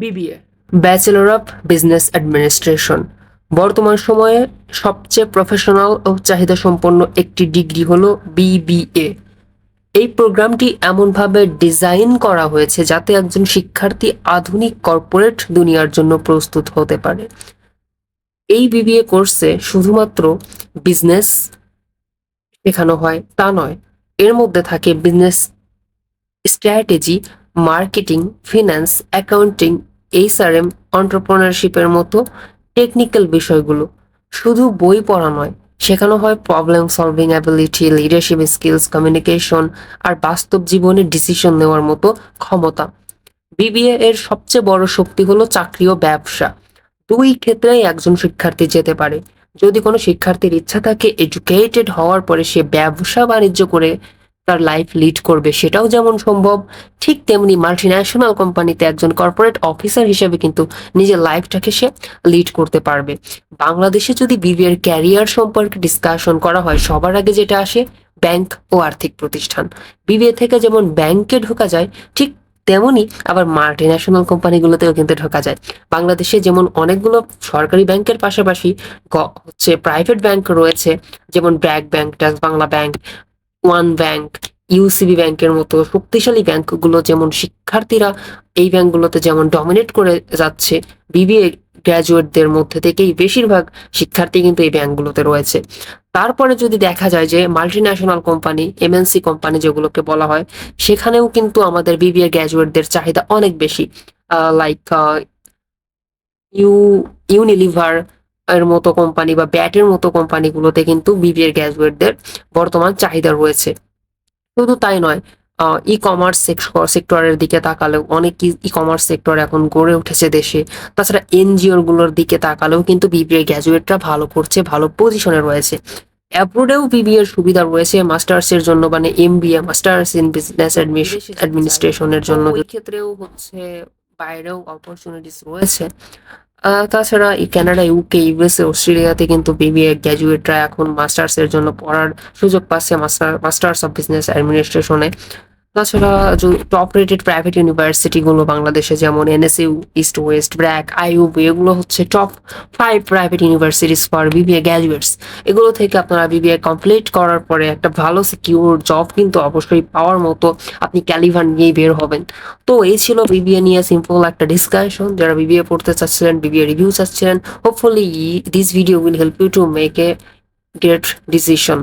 BBA bachelor of business administration বর্তমান সময়ে সবচেয়ে প্রফেশনাল ও চাহিদা সম্পন্ন একটি ডিগ্রি হলো বিবিএ এই প্রোগ্রামটি এমনভাবে ডিজাইন করা হয়েছে যাতে একজন শিক্ষার্থী আধুনিক কর্পোরেট দুনিয়ার জন্য প্রস্তুত হতে পারে। এই বিবিএ কোর্সে শুধুমাত্র বিজনেস শেখানো হয়, তা নয়, এর মধ্যে থাকে business strategy marketing finance accounting HRM অন্টারপ্রনারশিপের মতো টেকনিক্যাল বিষয়গুলো। শুধু বই পড়া নয় শেখানো হয় problem solving ability leadership skills communication আর বাস্তব জীবনে ডিসিশন নেওয়ার মতো ক্ষমতা। বিবিএ এর সবচেয়ে বড় শক্তি হলো চাকরি ও ব্যবসা। দুই ক্ষেত্রেই একজন শিক্ষার্থী যেতে পারে। যদি কোনো শিক্ষার্থীর ইচ্ছা থাকে এডুকেটেড হওয়ার পরে সে ব্যবসা বাণিজ্য করে তার লাইফ লিড করবে, সেটাও যেমন সম্ভব, ঠিক তেমনি মাল্টি ন্যাশনাল কোম্পানিতে একজন কর্পোরেট অফিসার হিসেবে কিন্তু নিজের লাইফটাকে সে লিড করতে পারবে। বাংলাদেশে যদি বিবিএর ক্যারিয়ার সম্পর্কে ডিসকাশন করা হয়, সবার আগে যেটা আসে ব্যাংক ও আর্থিক প্রতিষ্ঠান। বিবিএ থেকে যেমন ব্যাংকে ঢোকা যায়, ঠিক তেমনি আবার মাল্টি ন্যাশনাল কোম্পানিগুলোতেও কিন্তু ঢোকা যায়। বাংলাদেশে যেমন অনেকগুলো সরকারি ব্যাংকের পাশাপাশি হচ্ছে প্রাইভেট ব্যাংক রয়েছে, যেমন BRAC bank tax Bangla bank one bank, UCB ব্যাংকের মতো শক্তিশালী ব্যাংকগুলো, যেমন শিক্ষার্থীরা এই ব্যাংকগুলোতে যেমন ডমিনেট করে যাচ্ছে বিবিএ গ্র্যাজুয়েটদের মধ্যে থেকেই বেশিরভাগ শিক্ষার্থী কিন্তু এই ব্যাংকগুলোতে রয়েছে। তারপরে যদি দেখা যায় যে multinational company MNC company যেগুলোকে বলা হয়, সেখানেও কিন্তু আমাদের বিবিএ গ্র্যাজুয়েটদের চাহিদা অনেক বেশি। লাইক ইউ ইউনিলিভার এর মতো কোম্পানি বা ব্যাটের মতো কোম্পানিগুলোতে কিন্তু বিবিএ গ্র্যাজুয়েটদের বর্তমান চাহিদা রয়েছে। শুধু তাই নয় ই কমার্স সেক্টরের দিকে তাকালেও অনেক ই কমার্স সেক্টর এখন গড়ে উঠেছে দেশে। তাছাড়া এনজিওরগুলোর দিকে তাকালেও কিন্তু বিবিএ গ্র্যাজুয়েটরা ভালো করছে ভালো পজিশনে রয়েছে। অ্যাব্রোডেও বিবিএর সুবিধা রয়েছে মাস্টার্স এর জন্য মানে এমবিএ মাস্টার্স ইন বিজনেস অ্যাডমিনিস্ট্রেশনের জন্য। ক্ষেত্রেও হচ্ছে বাইরেও অপরচুনিটিস রয়েছে। তাছাড়া এই কানাডা ইউকে ইউএসএ অস্ট্রেলিয়াতে কিন্তু বিবিএ গ্র্যাজুয়েটরা এখন মাস্টার্স এর জন্য পড়ার সুযোগ পাচ্ছে মাস্টার মাস্টার্স অফ বিজনেস অ্যাডমিনিস্ট্রেশনে তাছাড়া টপ রেটেড প্রাইভেট ইউনিভার্সিটিগুলো বাংলাদেশে, যেমন NSU east west BRAC IUB এগুলো হচ্ছে top five private universities for BBA graduates এগুলো থেকে আপনারা বিবিএ কমপ্লিট করার পরে একটা ভালো সিকিউর জব কিন্তু অবশ্যই পাওয়ার মতো আপনি ক্যালিভার নিয়েই বের হবেন। তো এই ছিল বিবিএ নিয়ে সিম্পল একটা ডিসকাশন যারা বিবিএ পড়তে চাচ্ছিলেন বিবিএ রিভিউ চাচ্ছিলেন hopefully this video will help you to make a great decision